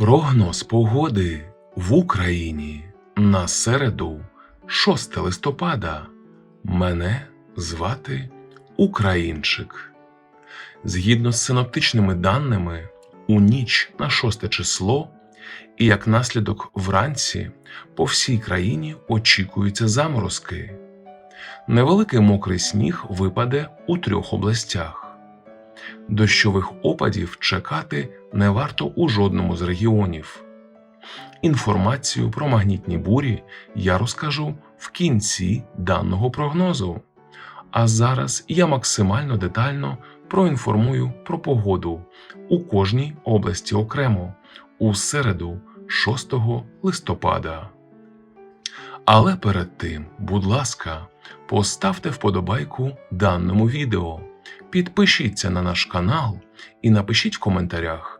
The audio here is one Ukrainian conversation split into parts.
Прогноз погоди в Україні на середу, 6 листопада. Мене звати Українчик. Згідно з синоптичними даними, у ніч на 6 число і як наслідок вранці по всій країні очікуються заморозки. Невеликий мокрий сніг випаде у трьох областях. Дощових опадів чекати не варто у жодному з регіонів. Інформацію про магнітні бурі я розкажу в кінці даного прогнозу. А зараз я максимально детально проінформую про погоду у кожній області окремо у середу, 6 листопада. Але перед тим, будь ласка, поставте вподобайку даному відео, підпишіться на наш канал і напишіть в коментарях,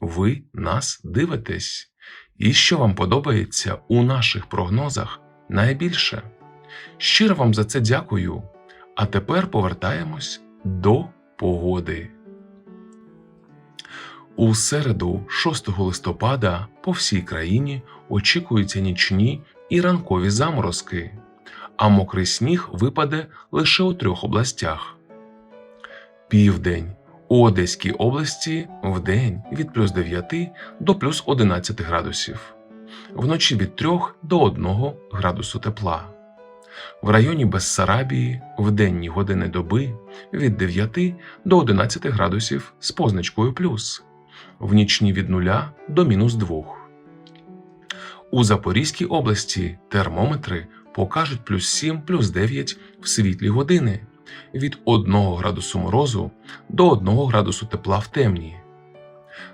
ви нас дивитесь і що вам подобається у наших прогнозах найбільше. Щиро вам за це дякую. А тепер повертаємось до погоди. У середу, 6 листопада, по всій країні очікуються нічні і ранкові заморозки, а мокрий сніг випаде лише у трьох областях. Південь у Одеській області вдень від плюс 9 до плюс 11 градусів, вночі від 3 до 1 градусу тепла. В районі Бессарабії в денні години доби від 9 до 11 градусів з позначкою плюс, в нічні від 0 до мінус 2. У Запорізькій області термометри покажуть плюс 7 плюс 9 в світлі години від 1 градусу морозу до 1 градусу тепла в темні.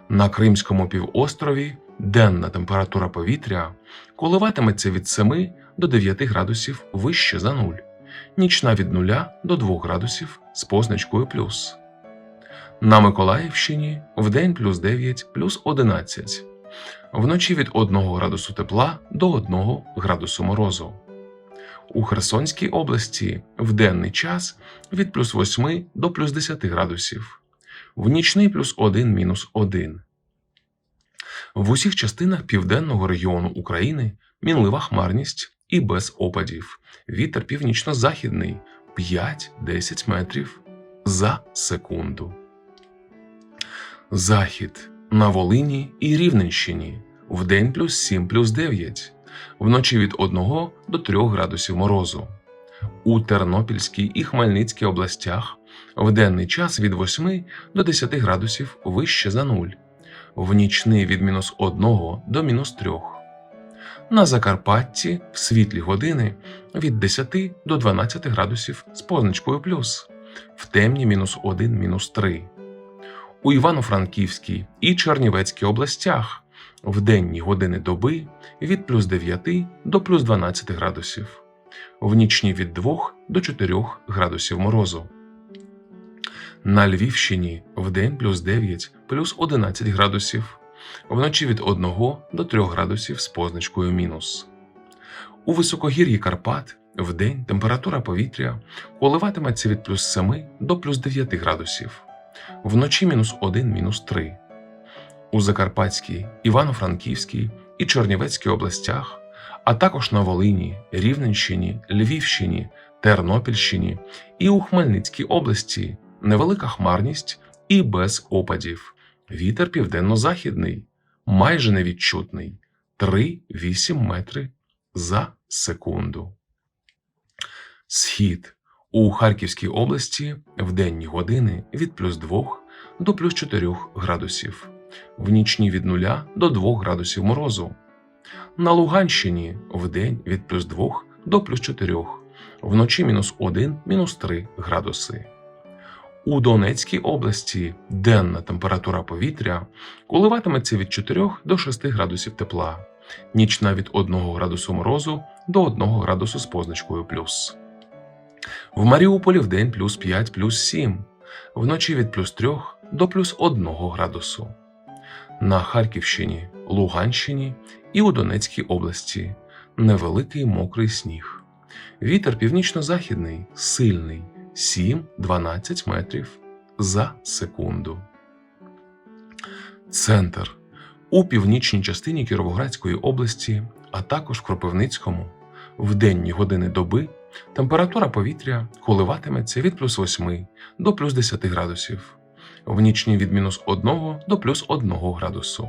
На Кримському півострові денна температура повітря коливатиметься від 7 до 9 градусів вище за нуль, нічна від 0 до 2 градусів з позначкою плюс. На Миколаївщині вдень плюс 9 плюс 11, вночі від 1 градусу тепла до 1 градусу морозу. У Херсонській області в денний час від плюс 8 до плюс 10 градусів, в нічний плюс 1 мінус 1. В усіх частинах південного регіону України мінлива хмарність і без опадів. Вітер північно-західний 5-10 метрів за секунду. Захід на Волині і Рівненщині вдень плюс 7 плюс 9, вночі від 1 до 3 градусів морозу. У Тернопільській і Хмельницькій областях в денний час від 8 до 10 градусів вище за нуль, в нічний від мінус 1 до мінус 3. На Закарпатті в світлі години від 10 до 12 градусів з позначкою плюс, в темні мінус 1 мінус 3. У Івано-Франківській і Чернівецькій областях в денні години доби від плюс 9 до плюс 12 градусів, в нічні від 2 до 4 градусів морозу. На Львівщині в день плюс 9 плюс 11 градусів, вночі від 1 до 3 градусів з позначкою мінус. У високогір'ї Карпат в день температура повітря коливатиметься від плюс 7 до плюс 9 градусів, вночі мінус 1 мінус 3. У Закарпатській, Івано-Франківській і Чернівецькій областях, а також на Волині, Рівненщині, Львівщині, Тернопільщині і у Хмельницькій області невелика хмарність і без опадів. Вітер південно-західний, майже невідчутний 3-8 метри за секунду. Схід у Харківській області в денні години від плюс 2 до плюс 4 градусів, в нічні від 0 до 2 градусів морозу. На Луганщині в день від плюс 2 до плюс 4, вночі мінус 1 мінус 3 градуси. У Донецькій області денна температура повітря коливатиметься від 4 до 6 градусів тепла, Нічна від 1 градусу морозу до 1 градусу з позначкою плюс. В Маріуполі в плюс 5 плюс 7, вночі від плюс 3 до плюс 1 градусу. На Харківщині, Луганщині і у Донецькій області невеликий мокрий сніг. Вітер північно-західний сильний 7-12 метрів за секунду. Центр у північній частині Кіровоградської області, а також в Кропивницькому, в денні години доби температура повітря коливатиметься від плюс 8 до плюс 10 градусів, в нічні від мінус 1 до плюс 1 градусу.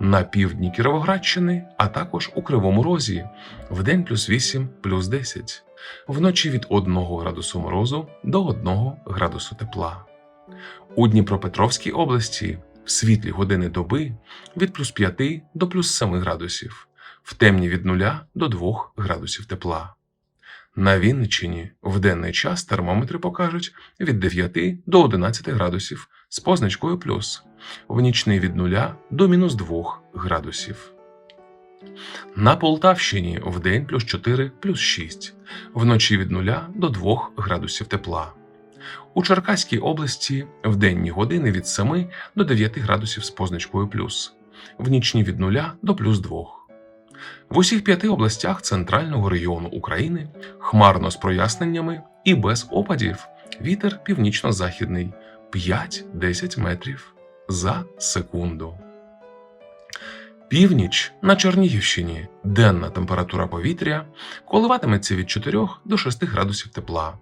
На півдні Кіровоградщини, а також у Кривому Розі, в день плюс 8 плюс 10, вночі від 1 градусу морозу до 1 градусу тепла. У Дніпропетровській області в світлі години доби від плюс 5 до плюс 7 градусів, в темні від 0 до 2 градусів тепла. На Вінниччині в денний час термометри покажуть від 9 до 11 градусів з позначкою плюс, в нічний від 0 до мінус 2 градусів. На Полтавщині в день плюс 4 плюс 6, вночі від 0 до 2 градусів тепла. У Черкаській області в денні години від 7 до 9 градусів з позначкою плюс, в нічні від 0 до плюс 2. В усіх п'яти областях центрального регіону України хмарно з проясненнями і без опадів вітер північно-західний 5-10 метрів за секунду. Північ на Чернігівщині денна температура повітря коливатиметься від 4 до 6 градусів тепла,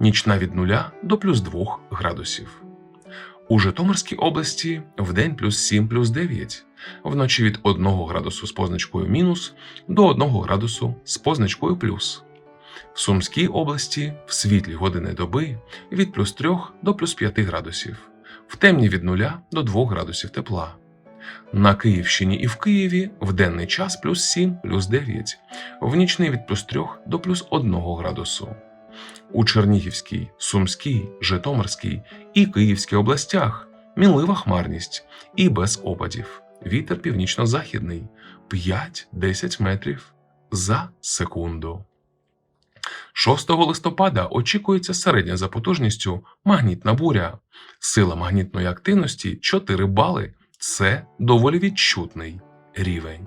нічна від 0 до плюс 2 градусів. У Житомирській області в день плюс 7 плюс 9, вночі від 1 градусу з позначкою мінус до 1 градусу з позначкою плюс. В Сумській області в світлі години доби від плюс 3 до плюс 5 градусів, в темні від 0 до 2 градусів тепла. На Київщині і в Києві в денний час плюс 7 плюс 9, в нічний від плюс 3 до плюс 1 градусу. У Чернігівській, Сумській, Житомирській і Київській областях мінлива хмарність і без опадів. Вітер північно-західний 5-10 метрів за секунду. 6 листопада очікується середня за потужністю магнітна буря. Сила магнітної активності 4 бали. Це доволі відчутний рівень.